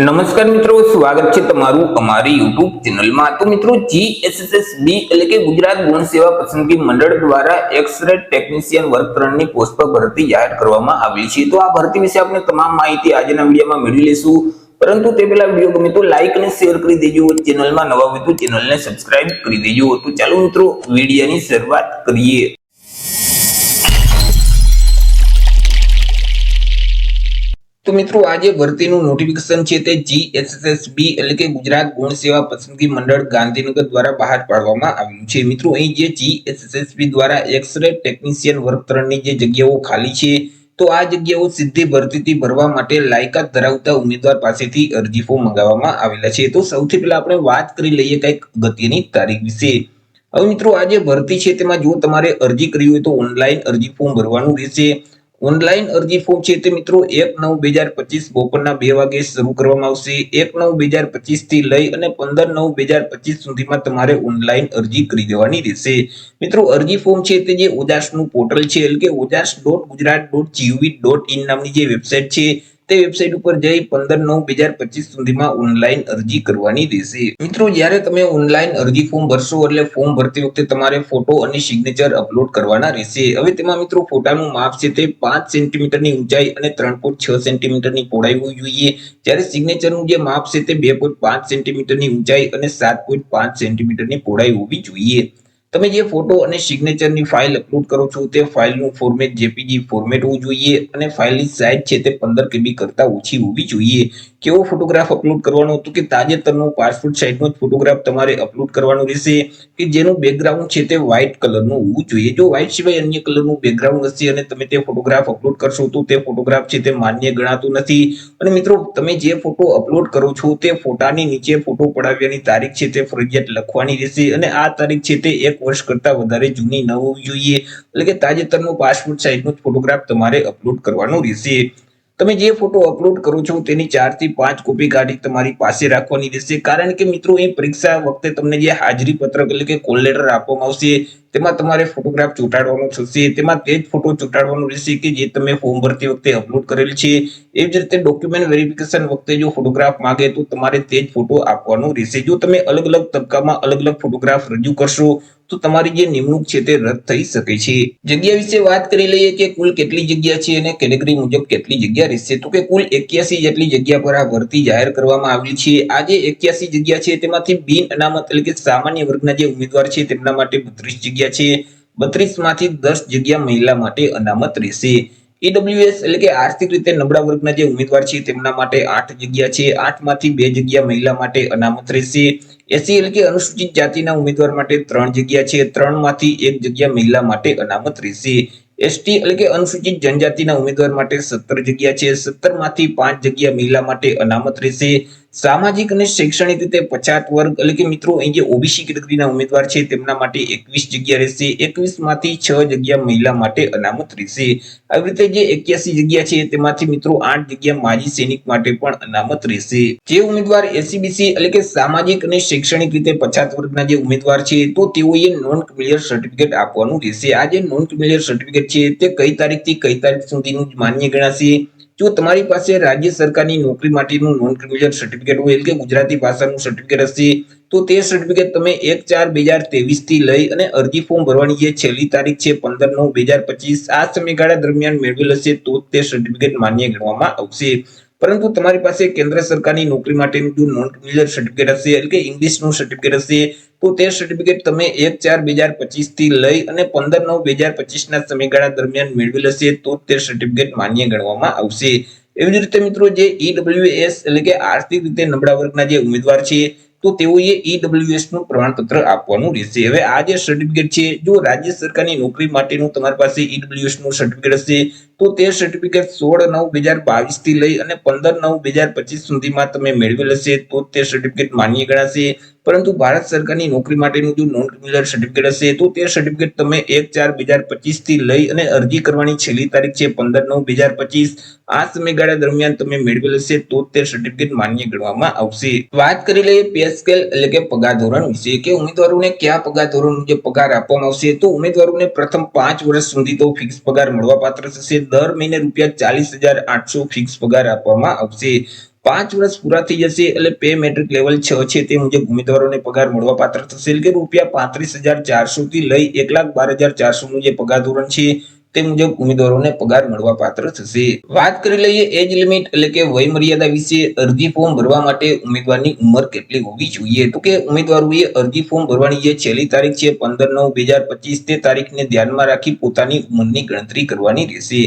નમસ્કાર મિત્રો, સ્વાગત છે તમારું અમારી યુટ્યુબ ચેનલમાં તો મિત્રો જીએસએસબી એટલે કે ગુજરાત ગુણ સેવા પસંદગી મંડળ દ્વારા એક્સ રે ટેકનિશિયન વર્ક ત્રણની પોસ્ટ પર ભરતી જાહેર કરવામાં આવી છે. તો આ ભરતી વિશે આપણે તમામ માહિતી આજના વિડીયોમાં મેળવી લેશું પરંતુ તે પહેલા વીડિયો ગમે તો લાઈક અને શેર કરી દેજો. ચેનલમાં નવા હોય તો ચેનલને સબસ્ક્રાઇબ કરી દેજો. તો ચાલો મિત્રો, વિડીયોની શરૂઆત કરીએ. તો મિત્રો, આજે ભરતીનું નોટિફિકેશન છે તે જીએસએસબી એટલે કે ગુજરાત ગુણ સેવા પસંદગી મંડળ ગાંધીનગર દ્વારા બહાર પાડવામાં આવ્યું છે. મિત્રો, અહીં જે જીએસએસબી દ્વારા એક્સ-રે ટેકનિશિયન વર્ગ ત્રણની જે જગ્યાઓ ખાલી છે, તો આ જગ્યાઓ સીધી ભરતીથી ભરવા માટે લાયકાત ધરાવતા ઉમેદવાર પાસેથી અરજી ફોર્મ મંગાવવામાં આવેલા છે. તો સૌથી પહેલા આપણે વાત કરી લઈએ કંઈક અગત્યની તારીખ વિશે. હવે મિત્રો, આ જે ભરતી છે તેમાં જો તમારે અરજી કરવી હોય તો ઓનલાઈન અરજી ફોર્મ ભરવાનું રહેશે. ઓનલાઈન અરજી ફોર્મ છે તે મિત્રો એક નવ બે હજાર પચીસ બપોરના બે વાગે શરૂ કરવામાં આવશે. એક નવ બે હજાર પચીસથી લઈ અને પંદર નવ બે હજાર પચીસ સુધીમાં તમારે ઓનલાઈન અરજી કરી દેવાની રહેશે. મિત્રો, અરજી ફોર્મ છે તે જે ઓજાસનું પોર્ટલ છે, એટલે કે Ojas dot Gujarat dot G O V dot in નામની જે વેબસાઇટ છે તે વેબસાઇટ ઉપર જઈ પંદર નવ બે હજાર પચીસ સુધીમાં ઓનલાઈન અરજી કરવાની રહેશે. મિત્રો, જ્યારે તમે ઓનલાઈન અરજી ફોર્મ ભરશો એટલે ફોર્મ ભરતી વખતે તમારે ફોટો અને સિગ્નેચર અપલોડ કરવાના રહેશે. હવે તેમાં મિત્રો ફોટાનું માપ છે તે પાંચ સેન્ટીમીટરની ઊંચાઈ અને ત્રણ પોઈન્ટ છ સેન્ટીમીટરની પહોળાઈ હોવી જોઈએ. જ્યારે સિગ્નેચરનું જે માપ છે તે બે પોઈન્ટ પાંચ સેન્ટીમીટરની ઊંચાઈ અને સાત પોઈન્ટ પાંચ સેન્ટીમીટરની પહોળાઈ હોવી જોઈએ. તમે જે ફોટો અને સિગ્નેચરની ફાઇલ અપલોડ કરો છો, તે ફાઇલનું ફોર્મેટ જેપીજી ફોર્મેટ હોવું જોઈએ અને ફાઇલની સાઇઝ છે તે પંદર કેબી કરતાં ઓછી હોવી જોઈએ. કેવો ફોટોગ્રાફ અપલોડ કરવાનો હતો કે તાજેતરનો પાસપોર્ટ સાઇઝનો જ ફોટોગ્રાફ તમારે અપલોડ કરવાનો રહેશે કે જેનું બેકગ્રાઉન્ડ છે તે વ્હાઇટ કલરનું હોવું જોઈએ. જો વ્હાઇટ સિવાય અન્ય કલરનું બેકગ્રાઉન્ડ હશે અને તમે તે ફોટોગ્રાફ અપલોડ કરશો તો તે ફોટોગ્રાફ છે તે માન્ય ગણાતું નથી. અને મિત્રો, તમે જે ફોટો અપલોડ કરો છો તે ફોટાની નીચે ફોટો પડાવ્યાની તારીખ છે તે ફરજિયાત લખવાની રહેશે અને આ તારીખ છે તે એક વર્ષ કરતાં વધારે જૂની ન હોવી જોઈએ. એટલે કે તાજેતરનો પાસપોર્ટ સાઇઝનો જ ફોટોગ્રાફ તમારે અપલોડ કરવાનો રહેશે. તમે જે ફોટો અપલોડ કરો છો તેની ચારથી પાંચ કોપી કાઢી તમારી પાસે રાખવાની રહેશે. કારણ કે મિત્રો, એ પરીક્ષા વખતે તમને જે હાજરી પત્રક એટલે કે કોલ લેટર આપવામાં આવશે, તેમાં તમારે ફોટોગ્રાફ ચોંટાડવાનો થશે, તેમાં તે જ ફોટો ચોંટાડવાનો રહેશે કે જે તમે ફોર્મ ભરતી વખતે અપલોડ કરેલ છે. એવી જ રીતે ડોક્યુમેન્ટ વેરિફિકેશન વખતે જો ફોટોગ્રાફ માંગે તો તમારે તે જ ફોટો આપવાનો રહેશે. જો તમે અલગ અલગ તબક્કામાં અલગ અલગ ફોટોગ્રાફ રજૂ કરશો તો તમારી જે નિમણૂક છે તે રદ થઈ શકે છે. જગ્યા વિશે વાત કરી લઈએ કે કુલ કેટલી જગ્યા છે અને કેટેગરી મુજબ કેટલી જગ્યા રહેશે. તો કે કુલ એક્યાસી જેટલી જગ્યા પર આ ભરતી જાહેર કરવામાં આવી છે. આ જે એક્યાસી જગ્યા છે તેમાંથી બિન અનામત એટલે કે સામાન્ય વર્ગના જે ઉમેદવાર છે તેમના માટે બત્રીસ જગ્યા છે. બત્રીસમાંથી દસ જગ્યા મહિલા માટે અનામત રહેશે. ઈડબ્લ્યુએસ એટલે કે આર્થિક રીતે નબળા વર્ગના જે ઉમેદવાર છે તેમના માટે આઠ જગ્યા છે. આઠમાંથી બે જગ્યા મહિલા માટે અનામત રહેશે. એસી એટલે કે અનુસૂચિત જાતિના ઉમેદવાર માટે ત્રણ જગ્યા છે. ત્રણમાંથી એક જગ્યા મહિલા માટે અનામત રહેશે. એસટી એટલે કે અનુસૂચિત જનજાતિના ઉમેદવાર માટે સત્તર જગ્યા છે. સત્તરમાંથી પાંચ જગ્યા મહિલા માટે અનામત રહેશે. સામાજિક અને શૈક્ષણિક રીતે પછાત વર્ગ, એટલે કે મિત્રો, અહીં જે ઓબીસી કેટેગરીના ઉમેદવાર છે, તેમના માટે એકવીસ જગ્યા રહેશે. એકવીસમાંથી છ જગ્યા મહિલા માટે અનામત રહેશે. આવી રીતે જે એક્યાસી જગ્યા છે, તેમાંથી મિત્રો આઠ જગ્યા માજી સૈનિક માટે પણ અનામત રહેશે. જે ઉમેદવાર એસીબીસી એટલે કે સામાજિક અને શૈક્ષણિક રીતે પછાત વર્ગના જે ઉમેદવાર છે, તો તેઓએ નોન ક્રિમિલિયર સર્ટિફિકેટ આપવાનું રહેશે. આ જે નોન ક્રિમિલિયર સર્ટિફિકેટ છે, તે કઈ તારીખથી કઈ તારીખ સુધીનું માન્ય ગણાશે? જો તમારી પાસે રાજ્ય સરકારની નોકરી માટેનું નોન ક્રિમિનલ સર્ટિફિકેટ હોય, એટલે કે ગુજરાતી ભાષાનું સર્ટિફિકેટ હશે, તો તે સર્ટિફિકેટ તમે એક ચાર બે હજાર ત્રેવીસથી લઈ અને અરજી ફોર્મ ભરવાની જે છેલ્લી તારીખ છે, પંદર નવ બે હજાર પચીસ, આ સમયગાળા દરમિયાન મેળવેલ હશે, તો તે સર્ટિફિકેટ માન્ય ગણવામાં આવશે. પરંતુ તમારી પાસે કેન્દ્ર સરકારની નોકરી માટેનું જો નોન ક્રિમિનલ સર્ટિફિકેટ હશે, એટલે કે ઇંગ્લિશનું સર્ટિફિકેટ હશે તો તે સર્ટિફિકેટ તમે એક ચાર બે હજાર પચીસથી લઈ અને પંદર નવ બે હજાર પચીસ ના સમયગાળા દરમિયાન મેળવી લેશે તો તે સર્ટિફિકેટ માન્ય ગણવામાં આવશે. એવી જ રીતે મિત્રો જે ઈડબ્લ્યુએસ એટલે કે આર્થિક રીતે નબળા વર્ગના જે ઉમેદવાર છે, તો તેઓએ ઈડબ્લ્યુએસનું પ્રમાણપત્ર આપવાનું રહેશે. હવે આ જે સર્ટિફિકેટ છે, જો રાજ્ય સરકારની નોકરી માટેનું તમારી પાસે ઈડબ્લ્યુએસનું સર્ટિફિકેટ હશે, તો તે સર્ટિફિકેટ સોળ નવ બે હજાર બાવીસથી લઈ અને પંદર નવ બે હજાર પચીસ સુધીમાં તમે મેળવેલ હશે તો તે સર્ટિફિકેટ માન્ય ગણાશે. પરંતુ ભારત સરકારની નોકરી માટેનું જો નોન ક્રિમિનલ સર્ટિફિકેટ હશે, તો તે સર્ટિફિકેટ તમે એક ચાર બે હજાર પચીસથી લઈ અને અરજી કરવાની છેલ્લી તારીખ છે પંદર નવ બે હજાર પચીસ. આ સમયગાળા દરમિયાન તમે મેળવેલ હશે તો તે સર્ટિફિકેટ માન્ય ગણવામાં આવશે. વાત કરી લઈએ પે સ્કેલ એટલે કે પગાર ધોરણ વિશે, કે ઉમેદવારોને કયા પગાર ધોરણ મુજબ પગાર આપવામાં આવશે, તો ઉમેદવારોને પ્રથમ પાંચ વર્ષ સુધી તો ફિક્સ પગાર મળવા પાત્ર થશે. દર મહિને રૂપિયા ચાલીસ હજાર આઠસો ફિક્સ પગાર આપવામાં આવશે. પાંચ વર્ષ પૂરા થઈ જશે એટલે પે મેટ્રિક લેવલ છ છે તે મુજબ ઉમેદવારોને પગાર મળવા પાત્ર થશે કે રૂપિયા પાંત્રીસ હજાર ચારસો થી લઈ એક લાખ બાર હજાર ચારસો નું જે પગાર ધોરણ છે તે મુજબ ઉમેદવારોને પગાર મળવા પાત્ર થશે. વાત કરી લઈએ એજ લિમિટ એટલે કે વય મર્યાદા વિશે. અરજી ફોર્મ ભરવા માટે ઉમેદવારની ઉંમર કેટલી હોવી જોઈએ? તો કે ઉમેદવારોએ અરજી ફોર્મ ભરવાની જે છેલ્લી તારીખ છે પંદર નવ બે હજાર પચીસ તે તારીખને ધ્યાનમાં રાખી પોતાની ઉંમરની ગણતરી કરવાની રહેશે.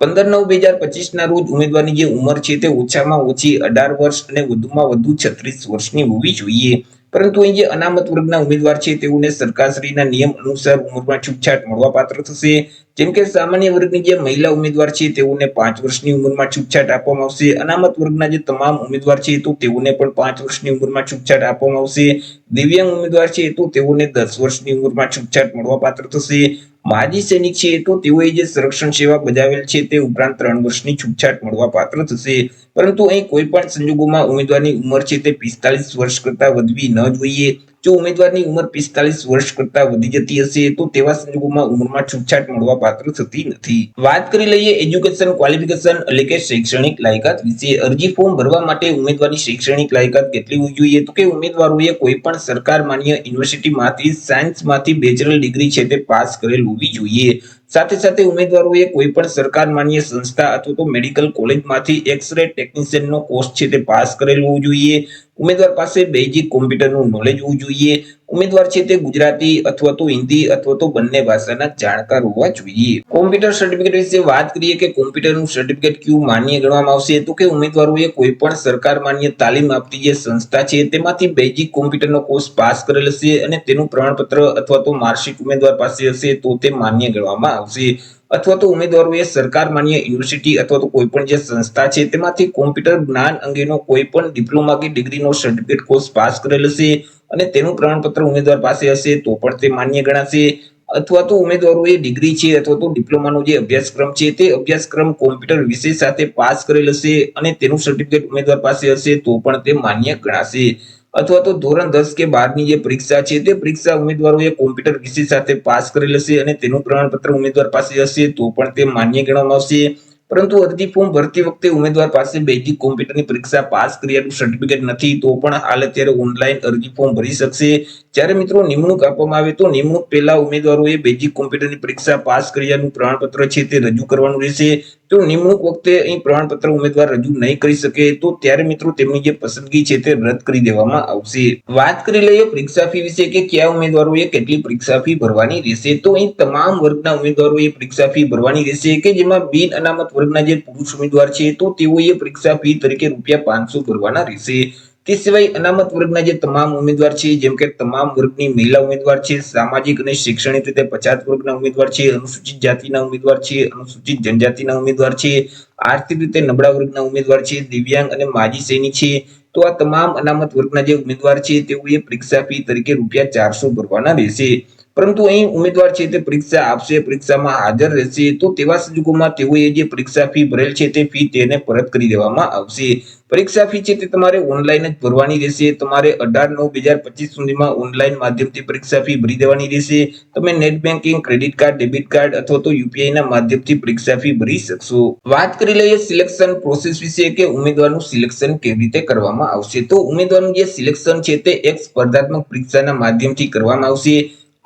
પંદર નવ બે હજાર પચીસ ના રોજ ઉમેદવારની જે ઉંમર છે તે ઓછામાં ઓછી અઢાર વર્ષ અને વધુમાં વધુ છત્રીસ વર્ષની હોવી જોઈએ. પરંતુ અહીં જે અનામત વર્ગના ઉમેદવાર છે તેઓને સરકારશ્રીના નિયમ અનુસાર ઉંમરમાં છૂટછાટ મળવા પાત્ર થશે. જેમ કે સામાન્ય વર્ગની જે મહિલા ઉમેદવાર છે તેઓને પાંચ વર્ષની ઉંમરમાં છૂટછાટ આપવામાં આવશે. અનામત વર્ગના જે તમામ ઉમેદવાર છે તો તેઓને પણ પાંચ વર્ષની ઉંમરમાં છૂટછાટ આપવામાં આવશે. દિવ્યાંગ ઉમેદવાર છે તો તેઓને દસ વર્ષની ઉંમરમાં છૂટછાટ મળવા પાત્ર થશે. માજી સૈનિક છે તો તેઓએ જે સંરક્ષણ સેવા બજાવેલ છે તે ઉપરાંત ત્રણ વર્ષની છૂટછાટ મળવા પાત્ર થશે. પરંતુ અહીં કોઈ પણ સંજોગોમાં ઉમેદવારની ઉંમર છે તે પિસ્તાલીસ વર્ષ કરતા વધવી ન જોઈએ. જો ઉમેદવારની ઉંમર પિસ્તાલીસ વર્ષ કરતા વધી જતી હશે, તો તેવા સંજોગોમાં ઉંમરમાં છૂટછાટ મળવા પાત્ર થતી નથી. વાત કરી લઈએ એજ્યુકેશન ક્વોલિફિકેશન એટલે કે શૈક્ષણિક લાયકાત વિશે. અરજી ફોર્મ ભરવા માટે ઉમેદવારની શૈક્ષણિક લાયકાત કેટલી હોવી જોઈએ? તો કે ઉમેદવારોએ કોઈ પણ સરકાર માન્ય યુનિવર્સિટીમાંથી, સાયન્સમાંથી બેચરલ ડિગ્રી છે તે પાસ કરેલ હોવી જોઈએ. સાથે સાથે ઉમેદવારોએ કોઈ પણ સરકાર માન્ય સંસ્થા અથવા તો મેડિકલ કોલેજમાંથી એક્સરે ટેકનિશિયનનો કોર્સ છે તે પાસ કરેલ હોવું જોઈએ. ઉમેદવાર પાસે બેઝિક કોમ્પ્યુટરનું નોલેજ હોવું જોઈએ. ઉમેદવાર છે તે ગુજરાતી અથવા તો હિન્દી અથવા તો બંને ભાષાના જાણકાર હોવા જોઈએ. કોમ્પ્યુટર સર્ટિફિકેટ વિશે વાત કરીએ કે કોમ્પ્યુટરનું સર્ટિફિકેટ કયું માન્ય ગણવામાં આવશે તો કે ઉમેદવારોએ કોઈ પણ સરકાર માન્ય તાલીમ આપતી જે સંસ્થા છે તેમાંથી બેઝિક કોમ્પ્યુટરનો કોર્સ પાસ કરેલ હશે અને તેનું પ્રમાણપત્ર અથવા તો માર્કશીટ ઉમેદવાર પાસે હશે તો તે માન્ય ગણવામાં આવશે. અથવા તો ઉમેદવારોએ સરકાર માન્ય યુનિવર્સિટી અથવા તો કોઈ પણ જે સંસ્થા છે, તેમાંથી કોમ્પ્યુટર જ્ઞાન અંગેનો કોઈ પણ ડિપ્લોમા કે ડિગ્રીનો સર્ટિફિકેટ કોર્સ પાસ કરેલ હશે અને તેનું પ્રમાણપત્ર ઉમેદવાર પાસે હશે તો પણ તે માન્ય ગણાશે. અથવા તો ઉમેદવારોએ ડિગ્રી છે અથવા તો ડિપ્લોમાનો જે અભ્યાસક્રમ છે, તે અભ્યાસક્રમ કોમ્પ્યુટર વિષય સાથે પાસ કરેલ હશે અને તેનું સર્ટિફિકેટ ઉમેદવાર પાસે હશે તો પણ તે માન્ય ગણાશે. અથવા તો ધોરણ દસ કે બારની જે પરીક્ષા છે, તે પરીક્ષા ઉમેદવારોએ કોમ્પ્યુટર વિષય સાથે પાસ કરેલ હશે અને તેનું પ્રમાણપત્ર ઉમેદવાર પાસે હશે, તો પણ તે માન્ય ગણવામાં આવશે. પરંતુ અરજી ફોર્મ ભરતી વખતે ઉમેદવાર પાસે બેઝિક કોમ્પ્યુટરની પરીક્ષા પાસ કર્યાનું સર્ટિફિકેટ નથી, તો પણ હાલ અત્યારે ઓનલાઈન અરજી ફોર્મ ભરી શકશે. જ્યારે મિત્રો નિમણૂક આપવામાં આવે, તો નિમણૂક પહેલા ઉમેદવારોએ બેઝિક કોમ્પ્યુટરની પરીક્ષા પાસ કર્યાનું પ્રમાણપત્ર છે તે રજૂ કરવાનું રહેશે. જો નિમણૂક વખતે અહીં પ્રમાણપત્ર ઉમેદવાર રજૂ નહીં કરી શકે, તો ત્યારે મિત્રો તેમની જે પસંદગી છે તે રદ કરી દેવામાં આવશે. વાત કરી લઈએ પરીક્ષા ફી વિશે કે કયા ઉમેદવારોએ કેટલી પરીક્ષા ફી ભરવાની રહેશે. તો અહીં તમામ વર્ગના ઉમેદવારોએ પરીક્ષા ફી ભરવાની રહેશે કે જેમાં બિન અનામત વર્ગના જે પુરુષ ઉમેદવાર છે, તો તેઓએ પરીક્ષા ફી તરીકે રૂપિયા પાંચસો ભરવાના રહેશે. તે સિવાય અનામત વર્ગના જે તમામ ઉમેદવાર છે, જેમ કે તમામ વર્ગની મહિલા ઉમેદવાર છે, સામાજિક અને શૈક્ષણિક રીતે પછાત વર્ગના ઉમેદવાર છે, અનુસૂચિત જાતિના ઉમેદવાર છે, અનુસૂચિત જનજાતિના ઉમેદવાર છે, આર્થિક રીતે નબળા વર્ગના ઉમેદવાર છે, દિવ્યાંગ અને માજી સૈનિક છે, તો આ તમામ અનામત વર્ગના જે ઉમેદવાર છે, તેઓએ પરીક્ષા ફી તરીકે રૂપિયા ચારસો ભરવાના રહેશે. પરંતુ અહીં ઉમેદવાર છે તે પરીક્ષા આપશે, પરીક્ષામાં હાજર રહેશે. તો તેવા સંજોગોમાં તેઓએ જે પરીક્ષા ફી ભરેલ છે તે ફી તેને પરત કરી દેવામાં આવશે. પરીક્ષા ફી છે તે તમારે ઓનલાઈન જ ભરવાની રહેશે. તમારે અઢાર નવ બે હજાર પચીસ સુધીમાં ઓનલાઈન માધ્યમથી પરીક્ષા ફી ભરી દેવાની રહેશે. તમે net banking, credit card, debit card અથવા તો યુપીઆઈ ના માધ્યમથી પરીક્ષા ફી ભરી શકશો. વાત કરી લઈએ સિલેક્શન પ્રોસેસ વિશે કે ઉમેદવારનું સિલેક્શન કેવી રીતે કરવામાં આવશે. તો ઉમેદવારનું જે સિલેક્શન છે તે એક સ્પર્ધાત્મક પરીક્ષાના માધ્યમથી કરવામાં આવશે.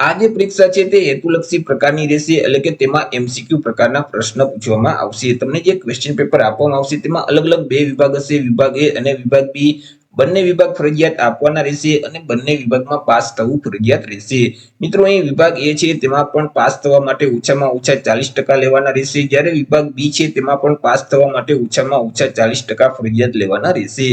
આ જે પરીક્ષા છે તે હેતુલક્ષી પ્રકારની રહેશે, એટલે કે તેમાં એમસીક્યુ પ્રકારના પ્રશ્ન પૂછવામાં આવશે. તમને જે ક્વેશ્ચન પેપર આપવામાં આવશે, તેમાં અલગ અલગ બે વિભાગ હશે. વિભાગ એ અને વિભાગ બી બંને વિભાગ ફરજિયાત આપવાના રહેશે અને બંને વિભાગમાં પાસ થવું ફરજિયાત રહેશે. મિત્રો, અહીં વિભાગ એ છે, તેમાં પણ પાસ થવા માટે ઓછામાં ઓછા ચાલીસ ટકા લેવાના રહેશે. જ્યારે વિભાગ બી છે, તેમાં પણ પાસ થવા માટે ઓછામાં ઓછા ચાલીસ ટકા ફરજિયાત લેવાના રહેશે.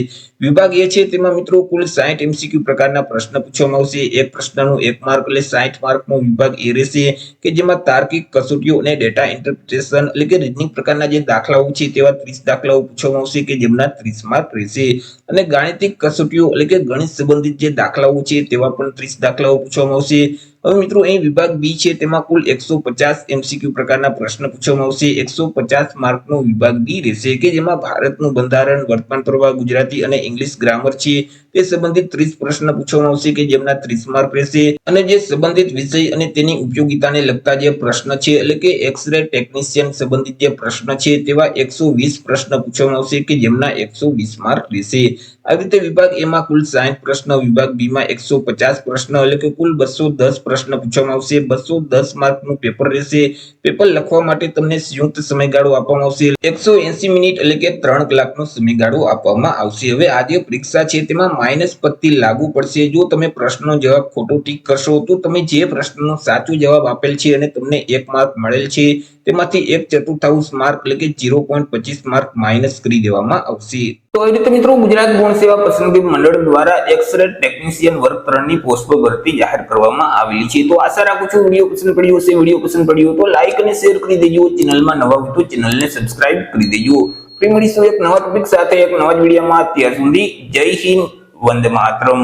વિભાગ એ છે, તેમાં મિત્રો, કુલ સાહીઠ એમસીક્યુ પ્રકારના પ્રશ્ન પૂછવામાં આવશે. એક પ્રશ્નનું એક માર્ક એટલે સાહીઠ માર્કનો વિભાગ એ રહેશે કે જેમાં તાર્કિક કસોટીઓ અને ડેટા ઇન્ટરપ્રિટેશન એટલે કે રીઝનિંગ પ્રકારના જે દાખલાઓ છે, તેવા ત્રીસ દાખલાઓ પૂછવામાં આવશે કે જેમના ત્રીસ માર્ક રહેશે. અને ગાણિતિક કસોટીઓ એટલે કે ગણિત સંબંધિત જે દાખલાઓ છે તેવા પણ ત્રીસ દાખલાઓ પૂછવામાં આવશે. હવે મિત્રો, અહીં વિભાગ બી છે, તેમાં કુલ એકસો પચાસ એમસીક્યુ પ્રકારના પ્રશ્ન પૂછવામાં આવશે. એકસો પચાસ માર્કનો વિભાગ બી રહેશે કે જેમાં ભારતનું બંધારણ, વર્તમાન પ્રવાહ, ગુજરાતી અને ઇંગ્લિશ ગ્રામર છે તે સંબંધિત ત્રીસ પ્રશ્ન પૂછવામાં આવશે કે જેમના ત્રીસ માર્ક રહેશે. અને જે સંબંધિત વિષય અને તેની ઉપયોગિતાને લગતા જે પ્રશ્ન છે એટલે કે એક્સરે ટેકનિશિયન સંબંધિત જે પ્રશ્ન છે તેવા એકસો વીસ પ્રશ્ન પૂછવામાં આવશે કે જેમના એકસો વીસ માર્ક રહેશે. આવી રીતે વિભાગ એમાં કુલ સાઠ પ્રશ્ન, વિભાગ બી માં એકસો પચાસ પ્રશ્ન, એટલે કે કુલ બસો દસ પ્રશ્ન પૂછવામાં આવશે. બસો દસ માર્કનું પેપર રહેશે. પેપર લખવા માટે તમને સંયુક્ત સમયગાળો આપવામાં આવશે. એકસો એસી મિનિટ એટલે કે ત્રણ કલાકનો સમયગાળો આપવામાં આવશે. હવે આ જે પરીક્ષા છે તેમાં માઇનસ પત્તી લાગુ પડશે. જો તમે પ્રશ્નનો જવાબ ખોટો ટીક કરશો, તો તમે જે પ્રશ્નનો સાચો જવાબ આપેલ છે અને તમને એક માર્ક મળેલ છે. તેમાંથી એક ચતુર્થાંશ માર્ક એટલે કે ઝીરો પોઈન્ટ પચીસ માર્ક માઇનસ કરી દેવામાં આવશે. તો એ રીતે મિત્રો ગુજરાત ગૌણ સેવા પસંદગી મંડળ દ્વારા એક્સરે ટેકનિશિયન વર્ગ ત્રણની પોસ્ટ પર ભરતી જાહેર કરવામાં આવેલી છે. તો આશા રાખું છું વીડિયો પસંદ પડ્યો હશે. વીડિયો પસંદ પડ્યો તો લાઈક અને શેર કરી દેજો. ચેનલમાં નવા હોય તો ચેનલને સબસ્ક્રાઇબ કરી દેજો. ફરી મળીશું એક નવા ટોપિક સાથે, એક નવા જ વિડીયોમાં. અત્યાર સુધી જય હિન્દ, વંદે માતરમ.